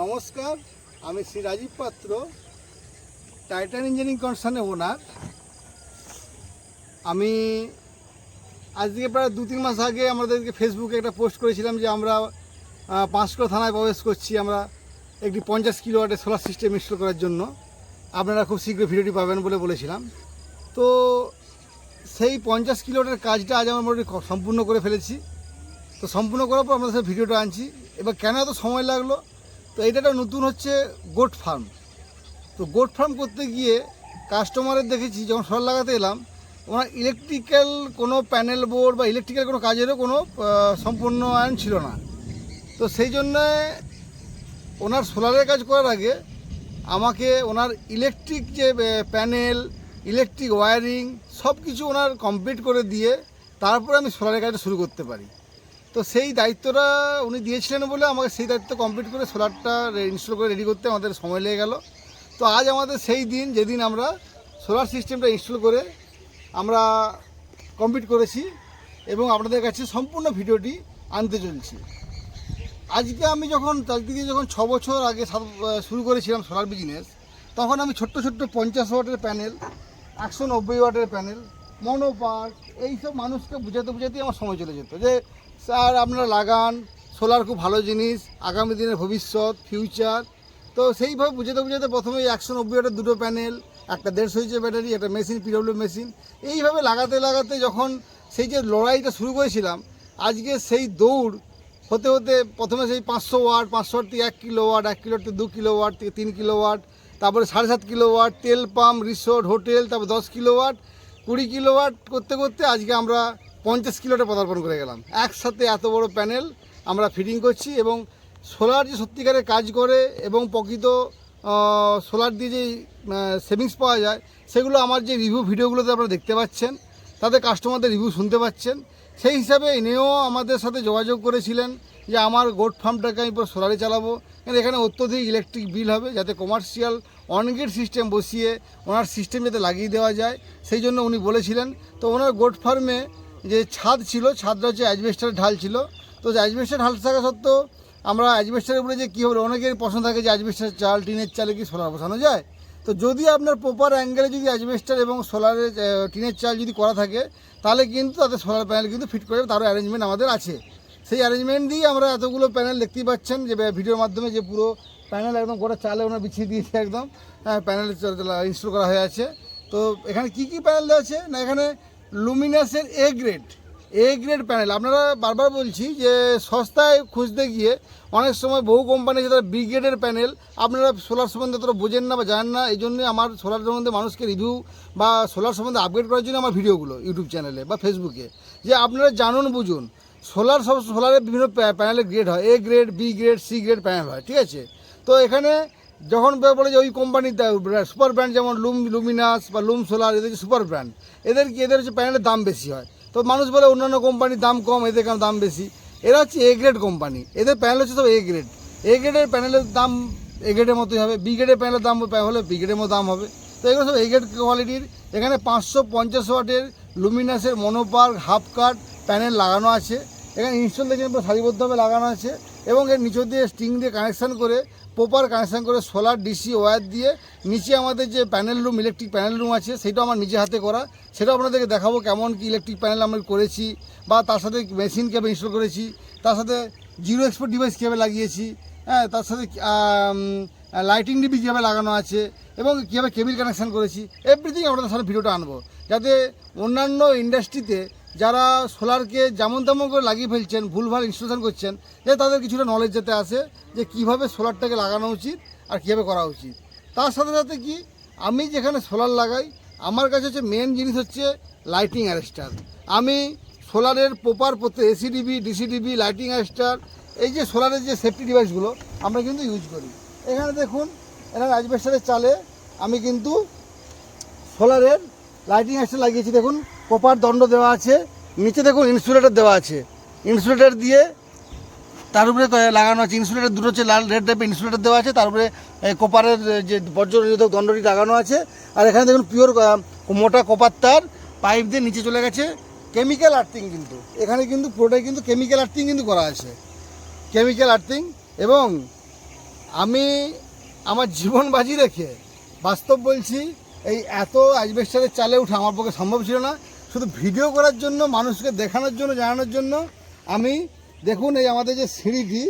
নমস্কার, আমি শ্রী রাজীব পাত্র টাইটান ইঞ্জিনিয়ারিং কনসার্নের ওনার আমি আজকে প্রায় দু তিন মাস আগে আমাদেরকে ফেসবুকে একটা পোস্ট করেছিলাম যে আমরা পাঁশকুড়া থানায় প্রবেশ করছি আমরা একটি পঞ্চাশ কিলো কিলোওয়াটের সোলার সিস্টেম ইনস্টল করার জন্য। আপনারা খুব শীঘ্র ভিডিওটি পাবেন বলে বলেছিলাম। তো সেই পঞ্চাশ কিলোওয়াটের কাজটা আজ আমরা মোটামুটি সম্পূর্ণ করে ফেলেছি। তো সম্পূর্ণ করার পর আপনাদের সাথে ভিডিওটা আনছি। এবার কেন এত সময় লাগল? তো এটা একটা নতুন হচ্ছে গোট ফার্ম। তো গোট ফার্ম করতে গিয়ে কাস্টমারের দেখেছি, যখন সোলার লাগাতে এলাম, ওনার ইলেকট্রিক্যাল কোনো প্যানেল বোর্ড বা ইলেকট্রিক্যাল কোনো কাজেরও কোনো সম্পূর্ণ আইন ছিল না। তো সেই জন্যে ওনার সোলারের কাজ করার আগে আমাকে ওনার ইলেকট্রিক যে প্যানেল ইলেকট্রিক ওয়ারিং সব কিছু ওনার কমপ্লিট করে দিয়ে তারপরে আমি সোলারের কাজটা শুরু করতে পারি। তো সেই দায়িত্বটা উনি দিয়েছিলেন বলে আমাকে সেই দায়িত্ব কমপ্লিট করে সোলারটা ইনস্টল করে রেডি করতে আমাদের সময় লেগে গেল। তো আজ আমাদের সেই দিন যেদিন আমরা সোলার সিস্টেমটা ইনস্টল করে আমরা কমপ্লিট করেছি এবং আপনাদের কাছে সম্পূর্ণ ভিডিওটি আনতে চলছি। আজকে আমি যখন তার দিকে যখন ছ বছর আগে শুরু করেছিলাম সোলার বিজনেস তখন আমি ছোট্ট ছোট্ট পঞ্চাশ ওয়াটের প্যানেল একশো নব্বই ওয়াটের প্যানেল মনোপার্ক এইসব মানুষকে বুঝাতে বুঝাতে আমার সময় চলে যেত। যে স্যার, আপনারা লাগান। সোলার খুব ভালো জিনিস, আগামী দিনের ভবিষ্যৎ ফিউচার তো সেইভাবে বুঝাতে বুঝাতে প্রথমে একশো নব্বই ওয়াটের দুটো প্যানেল একটা দেড়শো ইঞ্চের ব্যাটারি, একটা মেশিন পিডব্লিউ মেশিন এইভাবে লাগাতে লাগাতে যখন সেই যে লড়াইটা শুরু করেছিলাম, আজকে সেই দৌড় হতে হতে প্রথমে সেই পাঁচশো ওয়াট পাঁচশো ওয়াট থেকে এক কিলো ওয়াট, এক কিলো থেকে দু কিলো ওয়াট থেকে তিন কিলো ওয়াট, তারপরে সাড়ে সাত কিলো ওয়াট, তেল পাম্প রিসোর্ট হোটেল তারপর দশ কিলো ওয়াট, কুড়ি কিলো ওয়াট। করতে করতে আজকে আমরা পঞ্চাশ কিলোটা পদার্পণ করে গেলাম। একসাথে এত বড় প্যানেল আমরা ফিটিং করছি এবং সোলার যে সত্যিকারের কাজ করে এবং প্রকৃত সোলার দিয়ে যেই সেভিংস পাওয়া যায়, সেগুলো আমার যে রিভিউ ভিডিওগুলোতে আপনারা দেখতে পাচ্ছেন তাদের কাস্টমারদের রিভিউ শুনতে পাচ্ছেন। সেই হিসাবে ইনিও আমাদের সাথে যোগাযোগ করেছিলেন যে আমার গোট ফার্মটাকে আমি পুরো সোলারে চালাবো। কিন্তু এখানে অত্যধিক ইলেকট্রিক বিল হবে, যাতে কমার্শিয়াল অনগেট সিস্টেম বসিয়ে ওনার সিস্টেম যাতে লাগিয়ে দেওয়া যায়। সেই জন্য উনি বলেছিলেন, তো ওনার গোট ফার্মে যে ছাদ ছিল, ছাদটা হচ্ছে অ্যাজবেস্টারের ঢাল ছিল। তো অ্যাজবেস্টার ঢাল থাকা সত্ত্বেও আমরা অ্যাজবেস্টারের উপরে যে কী হবে, অনেকের পছন্দ থাকে যে অ্যাজবেস্টার চাল, টিনের চালে কি সোলার বসানো যায়? তো যদি আপনার প্রপার অ্যাঙ্গেলে যদি অ্যাজবেস্টার এবং সোলারের টিনের চাল যদি করা থাকে, তাহলে কিন্তু তাদের সোলার প্যানেল কিন্তু ফিট করে তারও অ্যারেঞ্জমেন্ট আমাদের আছে। সেই অ্যারেঞ্জমেন্ট দিয়ে আমরা এতগুলো প্যানেল দেখতেই পাচ্ছেন যে ভিডিওর মাধ্যমে যে পুরো প্যানেল একদম গোটা চালে ওনার বিছিয়ে দিয়েছে একদম। হ্যাঁ প্যানেল ইনস্টল করা হয়ে আছে। তো এখানে কি কি প্যানেল দেওয়া আছে? না, এখানে লুমিনাসের A grade A grade panel আপনারা বারবার বলছি যে সস্তায় খুঁজতে গিয়ে অনেক সময় বহু কোম্পানি আছে তারা বি গ্রেডের প্যানেল আপনারা সোলার সম্বন্ধে অতটা বোঝেন না বা জানেন না। এই জন্যই আমার সোলার সম্বন্ধে মানুষকে রিভিউ বা সোলার সম্বন্ধে আপগ্রেড করার জন্য আমার ভিডিওগুলো ইউটিউব চ্যানেলে বা ফেসবুকে যে আপনারা জানুন, বুঝুন সোলার সব সোলারের বিভিন্ন প্যা- প্যানেলের গ্রেড হয়। A grade B grade C grade panel হয়, ঠিক আছে? তো এখানে যখন বলে যে ওই কোম্পানির সুপার ব্র্যান্ড যেমন লুম, লুমিনাস বা লুম সোলার, এদের সুপার ব্র্যান্ড এদের কি, এদের হচ্ছে প্যানেলের দাম বেশি হয়। তো মানুষ বলে অন্যান্য কোম্পানির দাম কম, এদের কেন দাম বেশি? এরা হচ্ছে এ গ্রেড কোম্পানি এদের প্যানেল হচ্ছে সব এ গ্রেড এ গ্রেডের প্যানেলের দাম এ গ্রেডের মতোই হবে। বি গ্রেডের প্যানেলের দাম হলে বি গ্রেডের মতো দাম হবে। তো এগুলো সব এ গ্রেড কোয়ালিটির এখানে পাঁচশো পঞ্চাশ ওয়াটের লুমিনাসের মনোপার্ক হাফ কাট প্যানেল লাগানো আছে। এখানে ইনস্টল পুরো সারিবদ্ধভাবে লাগানো আছে। এবং এর নিচে দিয়ে স্টিং দিয়ে কানেকশান করে প্রপার কানেকশান করে সোলার, ডিসি, ওয়্যার দিয়ে নিচে আমাদের যে panel room, electric panel room আছে সেটাও আমার নিজে হাতে করা। সেটাও আপনাদেরকে দেখাবো কেমন কি ইলেকট্রিক প্যানেল আমরা করেছি বা তার সাথে মেশিন কীভাবে ইনস্টল করেছি, তার সাথে জিরো এক্সপোর্ট ডিভাইস কীভাবে লাগিয়েছি হ্যাঁ তার সাথে লাইটিং ডিবি কীভাবে লাগানো আছে এবং কীভাবে কেবিল কানেকশান করেছি এভরিথিং আপনাদের সাথে ভিডিওটা আনব। যাতে অন্যান্য ইন্ডাস্ট্রিতে যারা সোলারকে যেমন তেমন করে লাগিয়ে ফেলছেন, ভুলভাল ইনস্টলেশন করছেন, যে তাদের কিছুটা নলেজ যাতে আসে যে কীভাবে সোলারটাকে লাগানো উচিত আর কীভাবে করা উচিত। তার সাথে সাথে কি, আমি যেখানে সোলার লাগাই, আমার কাছে হচ্ছে মেন জিনিস হচ্ছে লাইটিং অ্যারেস্টার আমি সোলারের প্রপার প্রত্যেক এসিডিবি ডিসিডিবি লাইটিং অ্যারেস্টার এই যে সোলারের যে সেফটি ডিভাইসগুলো আমরা কিন্তু ইউজ করি। এখানে দেখুন এখানে অ্যাজবেস্টারের চালে আমি কিন্তু সোলারের লাইটিং অ্যাক্সেল লাগিয়েছি। দেখুন প্রপার দণ্ড দেওয়া আছে, নিচে দেখুন ইনসুলেটর দেওয়া আছে। ইনসুলেটর দিয়ে তার উপরে লাগানো আছে। ইনসুলেটর দুটো হচ্ছে লাল রেড টাইপের ইনসুলেটর দেওয়া আছে। তার উপরে কোপারের যে বজ্র নিরোধক দণ্ডটি লাগানো আছে। আর এখানে দেখুন পিওর মোটা কোপার তার পাইপ দিয়ে নিচে চলে গেছে। কেমিক্যাল আর্থিং কিন্তু। এখানে কিন্তু পুরোটাই কিন্তু কেমিক্যাল আর্থিং কিন্তু করা আছে। কেমিক্যাল আর্থিং এবং আমি আমার জীবন বাজি রেখে বাস্তব বলছি, এই এত অ্যাজবেস্টারের চালে উঠা আমার পক্ষে সম্ভব ছিল না। শুধু ভিডিও করার জন্য, মানুষকে দেখানোর জন্য, জানানোর জন্য আমি, দেখুন এই আমাদের যে সিঁড়িটি,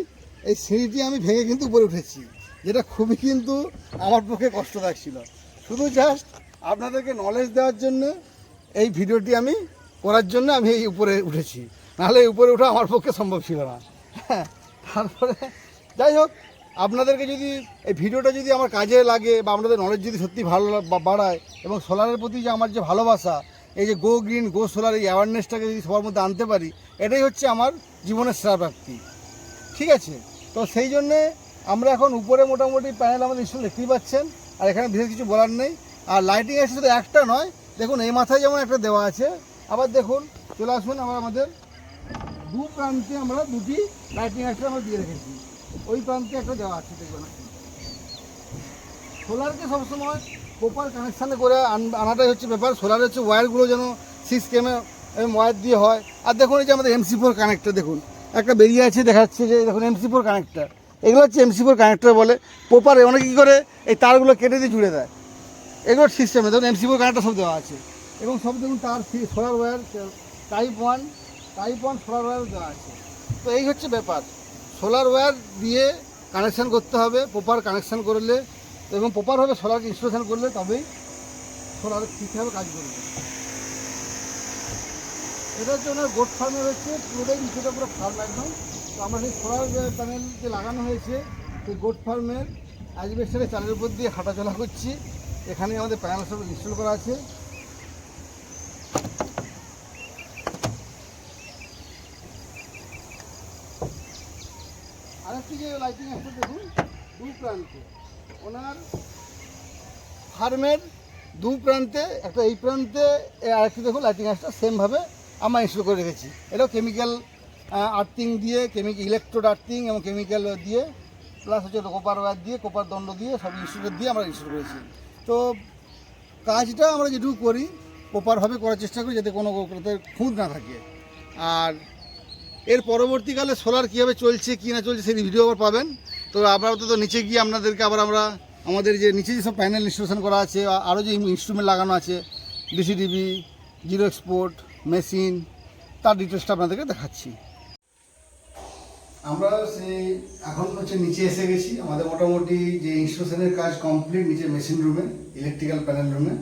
এই সিঁড়িটি আমি ভেঙে কিন্তু উপরে উঠেছি, যেটা খুবই কিন্তু আমার পক্ষে কষ্টদায়ক ছিল। শুধু জাস্ট আপনাদেরকে নলেজ দেওয়ার জন্য এই ভিডিওটি আমি করার জন্য আমি এই উপরে উঠেছি। নাহলে এই উপরে ওঠা আমার পক্ষে সম্ভব ছিল না। হ্যাঁ তারপরে যাই হোক, আপনাদেরকে যদি এই ভিডিওটা যদি আমার কাজে লাগে বা আপনাদের নলেজ যদি সত্যি ভালো বাড়ায় এবং সোলারের প্রতি যে আমার যে ভালোবাসা এই যে গো গ্রিন গো সোলার এই অ্যাওয়ারনেসটাকে যদি সবার মধ্যে আনতে পারি, এটাই হচ্ছে আমার জীবনের সেরা ঠিক আছে? তো সেই জন্যে আমরা এখন উপরে মোটামুটি প্যানেল আমাদের ইনস্টল দেখতেই পাচ্ছেন, আর এখানে বিশেষ কিছু বলার নেই। আর লাইটিং আছে শুধু একটা নয়, দেখুন, এই মাথায় যেমন একটা দেওয়া আছে, আবার দেখুন, চলে আসুন, আবার আমাদের দু প্রান্তে আমরা দুটি লাইটিং একটা আমরা দিয়ে রেখেছি। ওই প্রান্তে একটা দেওয়া আছে দেখবেন সোলারকে সবসময় প্রপার কানেকশানে করে আন- আনাটাই হচ্ছে ব্যাপার। সোলার হচ্ছে ওয়্যারগুলো যেন সিক্স কেমে ওয়্যার দিয়ে হয়। আর দেখুন এই যে আমাদের এমসি ফোর কানেক্টর দেখুন। একটা বেরিয়ে আছে দেখা যাচ্ছে যে দেখুন এমসি ফোর কানেক্টর এগুলো হচ্ছে এমসি ফোর কানেক্টর বলে। প্রপার অনেকে কী করে, এই তারগুলো কেটে দিয়ে জুড়ে দেয়। এগুলোর সিস্টেমে দেখুন এমসি ফোর কানেক্টর সব দেওয়া আছে। এবং সব দেখুন তার solar wire type one type one solar wire দেওয়া আছে। তো এই হচ্ছে ব্যাপার। সোলার ওয়্যার দিয়ে কানেকশান করতে হবে। প্রপার কানেকশান করলে এবং প্রপারভাবে সোলারকে ইনস্টলেশন করলে তবেই সোলার ঠিকভাবে কাজ করবে। এটার জন্য গোট ফার্মে হচ্ছে পুরোটাই নিচেটা পুরো ফার্ম একদম। তো আমরা সেই সোলার প্যানেল যে লাগানো হয়েছে, সেই গোট ফার্মের অ্যাজবেস্টারের চালের উপর দিয়ে হাঁটাচলা করছি। এখানে আমাদের প্যানেল সব ইনস্টল করা আছে। আরেকটি যে লাইটিং আছে দেখুন দু প্রান্তে। ওনার ফার্মের দু প্রান্তে, একটা এই প্রান্তে, এ আরেকটি দেখুন লাইটিং আসটা সেমভাবে আমরা ইনস্টল করে রেখেছি। এটাও কেমিক্যাল আর্থিং দিয়ে কেমিক্যাল ইলেকট্রোড আর্থিং এবং কেমিক্যাল দিয়ে প্লাস হচ্ছে কোপার ওয়্যার দিয়ে কোপার দণ্ড দিয়ে, সব ইনস্টলেট দিয়ে আমরা ইনস্টল করেছি। তো কাজটা আমরা যেটুকু করি প্রপারভাবে করার চেষ্টা করি যাতে কোনো খুঁত না থাকে। আর এর পরবর্তীকালে সোলার কীভাবে চলছে, কী না চলছে, সেই ভিডিও আবার পাবেন। তো আমরা তো নিচে গিয়ে আপনাদেরকে আবার আমরা আমাদের যে নিচে যেসব প্যানেল ইনস্টলেশন করা আছে আরও যে ইনস্ট্রুমেন্ট লাগানো আছে ডিসিডিবি জিরো এক্সপোর্ট মেশিন তার ডিটেলসটা আপনাদেরকে দেখাচ্ছি। আমরা সেই এখন হচ্ছে নিচে এসে গেছি। আমাদের মোটামুটি যে ইনস্টলেশনের কাজ কমপ্লিট নিচে মেশিন রুমে ইলেকট্রিক্যাল প্যানেল রুমে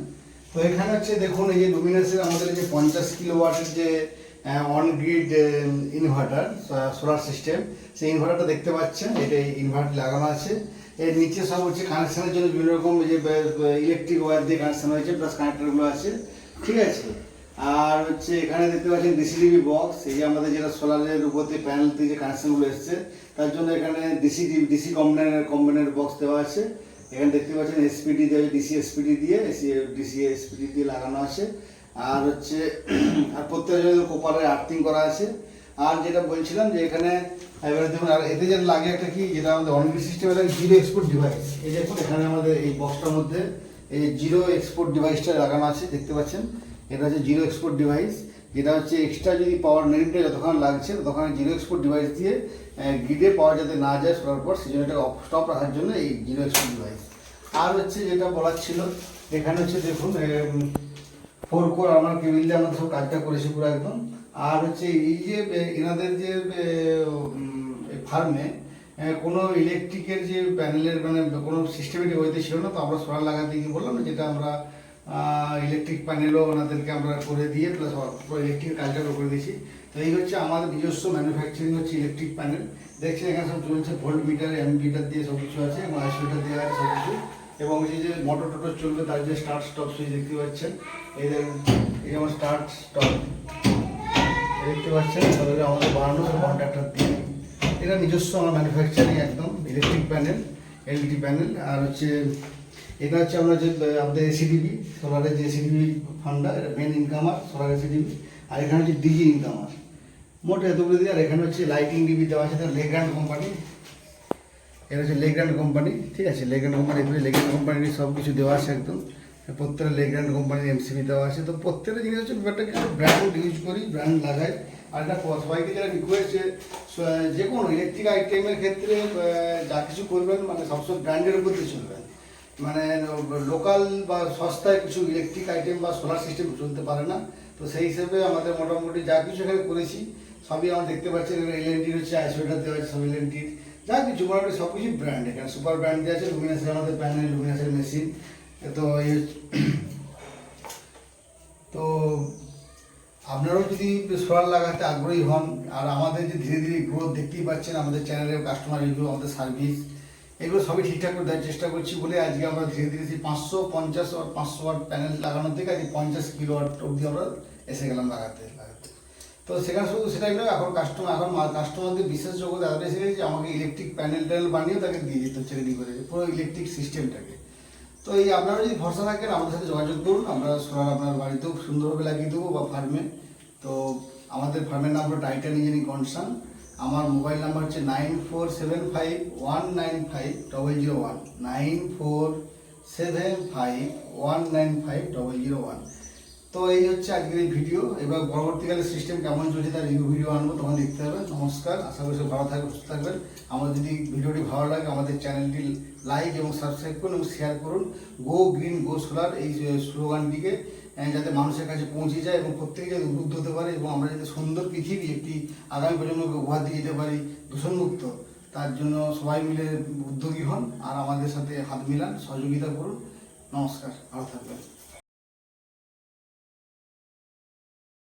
তো এখানে হচ্ছে দেখুন, এই যে লুমিনাসের আমাদের যে পঞ্চাশ কিলো ওয়াটের যে on grid inverter solar system সেই ইনভার্টারটা দেখতে পাচ্ছেন, এটা ইনভার্টার লাগানো আছে। এর নিচে সব হচ্ছে কানেকশনের জন্য বিভিন্ন রকম যে ইলেকট্রিক ওয়্যার দিয়ে কানেকশন হয়েছে প্লাস কানেক্টরগুলো আছে, ঠিক আছে? আর হচ্ছে এখানে দেখতে পাচ্ছেন ডিসিডিবি বক্স এই যে আমাদের যেটা সোলারের উপরে প্যানেল দিয়ে যে কানেকশনগুলো এসছে, তার জন্য এখানে ডিসি ডিসি কম্বাইনের কম্বাইনের বক্স দেওয়া আছে। এখানে দেখতে পাচ্ছেন এসপিডি দিয়ে ডিসি এসপিডি দিয়ে ডিসি এসপিডি দিয়ে লাগানো আছে। আর হচ্ছে, আর প্রত্যেকটা কোপারের আর্থিং করা আছে, আর যেটা বলছিলাম যে এখানে আর এতে যেটা লাগে একটা কি, যেটা আমাদের অনলাইন সিস্টেমের জিরো এক্সপোর্ট ডিভাইস এই দেখুন, এখানে আমাদের এই বক্সটার মধ্যে এই জিরো এক্সপোর্ট ডিভাইসটা লাগানো আছে, দেখতে পাচ্ছেন? এটা হচ্ছে জিরো এক্সপোর্ট ডিভাইস যেটা হচ্ছে এক্সট্রা যদি পাওয়ার নেটটা যতক্ষণ লাগছে ততক্ষণ জিরো এক্সপোর্ট ডিভাইস দিয়ে গ্রিডে পাওয়ার যাতে না যায় সরার পর সেই জন্য অফ স্টপ রাখার জন্য এই জিরো এক্সপোর্ট ডিভাইস আর হচ্ছে যেটা বলার ছিল, এখানে হচ্ছে দেখুন ফোর কোর আমার কেবিল দিয়ে আমরা সব কাজটা করেছি পুরো একদম। আর হচ্ছে এই যে এনাদের যে ফার্মে কোনো ইলেকট্রিকের যে প্যানেলের মানে কোনো সিস্টেমেটিক ওইতে ছিল না, তো আমরা সোলার লাগাতে গিয়ে বললাম না যেটা আমরা ইলেকট্রিক প্যানেলও ওনাদেরকে আমরা করে দিয়ে প্লাস ইলেকট্রিক কাজটাও করে দিয়েছি। তো এই হচ্ছে আমাদের নিজস্ব ম্যানুফ্যাকচারিং হচ্ছে ইলেকট্রিক প্যানেল দেখছেন এখানে সব চলছে ভোল্ট মিটার এম মিটার দিয়ে সব কিছু আছে, এবং আইসোমিটার দেওয়া আছে সব কিছু। এবং এই যে মোটর টোটর চলবে, তার যে স্টার্ট স্টপ সুইচ দেখতে পাচ্ছেন। এই এই যেমন স্টার্ট স্টপ দেখতে পাচ্ছেন তাদের আমাদের বানানো কন্ট্রাক্টর দিয়ে। এটা নিজস্ব আমার ম্যানুফ্যাকচারিং একদম ইলেকট্রিক প্যানেল এলইডি প্যানেল আর হচ্ছে, এটা হচ্ছে আমরা যে, আমাদের এসিডিবি সোলারের যে এসিডিবি ফান্ডা এটা মেন ইনকামার সোলার এসিডিবি আর এখানে হচ্ছে ডিজি ইনকামার মোট এতগুলো দিয়ে, আর এখানে হচ্ছে লাইটিং ডিবি দেওয়া আছে লেগ্রান্ড কোম্পানি এটা হচ্ছে লেগ্রান্ড কোম্পানি ঠিক আছে? লেগ্রান্ড কোম্পানি এগুলো লেগ্রান্ড কোম্পানির সব কিছু দেওয়া আছে একদম। প্রত্যেকটা লেগ্র্যান্ড কোম্পানির এমসিবি দেওয়া আছে। তো প্রত্যেকটা জিনিস হচ্ছে ব্যাপারটা কিছু ব্র্যান্ড ইউজ করি ব্র্যান্ড লাগাই। আর এটা সবাইকে যারা রিকোয়েস্ট যে কোনো ইলেকট্রিক আইটেমের ক্ষেত্রে যা কিছু করবেন মানে সবসময় ব্র্যান্ডের উপর দিয়ে চলবেন। মানে লোকাল বা সস্তায় কিছু ইলেকট্রিক আইটেম বা সোলার সিস্টেম চলতে পারে না। তো সেই হিসেবে আমাদের মোটামুটি যা কিছু এখানে করেছি, সবই আমরা দেখতে পাচ্ছি। এল এন এলএনটির হচ্ছে আইসোলেটার দেওয়া আছে, সব এলএনটির যা কিছু মোটামুটি সব কিছু ব্র্যান্ড এখানে সুপার ব্র্যান্ড দিয়ে আছে লুমিনাসের আমাদের প্যানেল লুমিনাসের মেশিন তো এই তো আপনারাও যদি সোলার লাগাতে আগ্রহী হন, আর আমাদের যে ধীরে ধীরে গ্রোথ দেখতেই পাচ্ছেন, আমাদের চ্যানেলের কাস্টমার রিভিউ আমাদের সার্ভিস এগুলো সবই ঠিকঠাক করে দেওয়ার চেষ্টা করছি বলে আজকে আমরা ধীরে ধীরে সেই পাঁচশো পঞ্চাশ ওয়াট পাঁচশো ওয়াট প্যানেল লাগানোর থেকে আজকে পঞ্চাশ কিলো ওয়াট অবধি আমরা এসে গেলাম লাগাতে। তো সেখানে শুধু সেটাই নয়, এখন কাস্টমার এখন কাস্টমারদের বিশেষ যোগ্যতা এতটা এসে গেছে যে আমাকে ইলেকট্রিক প্যানেল ট্যানেল বানিয়ে তাকে দিয়ে দিতে হচ্ছে রেডি করে, পুরো ইলেকট্রিক সিস্টেমটাকে তো এই আপনারা যদি ভরসা থাকেন আমাদের সাথে যোগাযোগ করুন, আমরা সোলার আপনার বাড়িতেও সুন্দরভাবে লাগিয়ে দেবো বা ফার্মে। তো আমাদের ফার্মের নাম হলো টাইটান ইঞ্জিনিয়ারিং কনসার্ন আমার মোবাইল নাম্বার হচ্ছে nine four seven five one nine five double zero one, nine four seven five one nine five double zero one. তো এই হচ্ছে আজকের এই ভিডিও। এবার পরবর্তীকালে সিস্টেম কেমন চলছে তার রিভিউ ভিডিও আনব, তখন দেখতে হবে। নমস্কার, আশা করি ভালো থাকবে সুস্থ থাকবেন। আমার যদি ভিডিওটি ভালো লাগে, আমাদের চ্যানেলটি লাইক এবং সাবস্ক্রাইব করুন এবং শেয়ার করুন। গো গ্রিন গো সোলার এই স্লোগানটিকে যাতে মানুষের কাছে পৌঁছে যায় এবং প্রত্যেকে যাতে উদ্বুদ্ধ হতে পারে এবং আমরা যাতে সুন্দর পৃথিবী একটি আগামী প্রজন্মকে উপহার দিয়ে যেতে পারি দূষণমুক্ত। তার জন্য সবাই মিলে উদ্যোগী হন আর আমাদের সাথে হাত মিলান, সহযোগিতা করুন। নমস্কার, ভালো থাকবেন।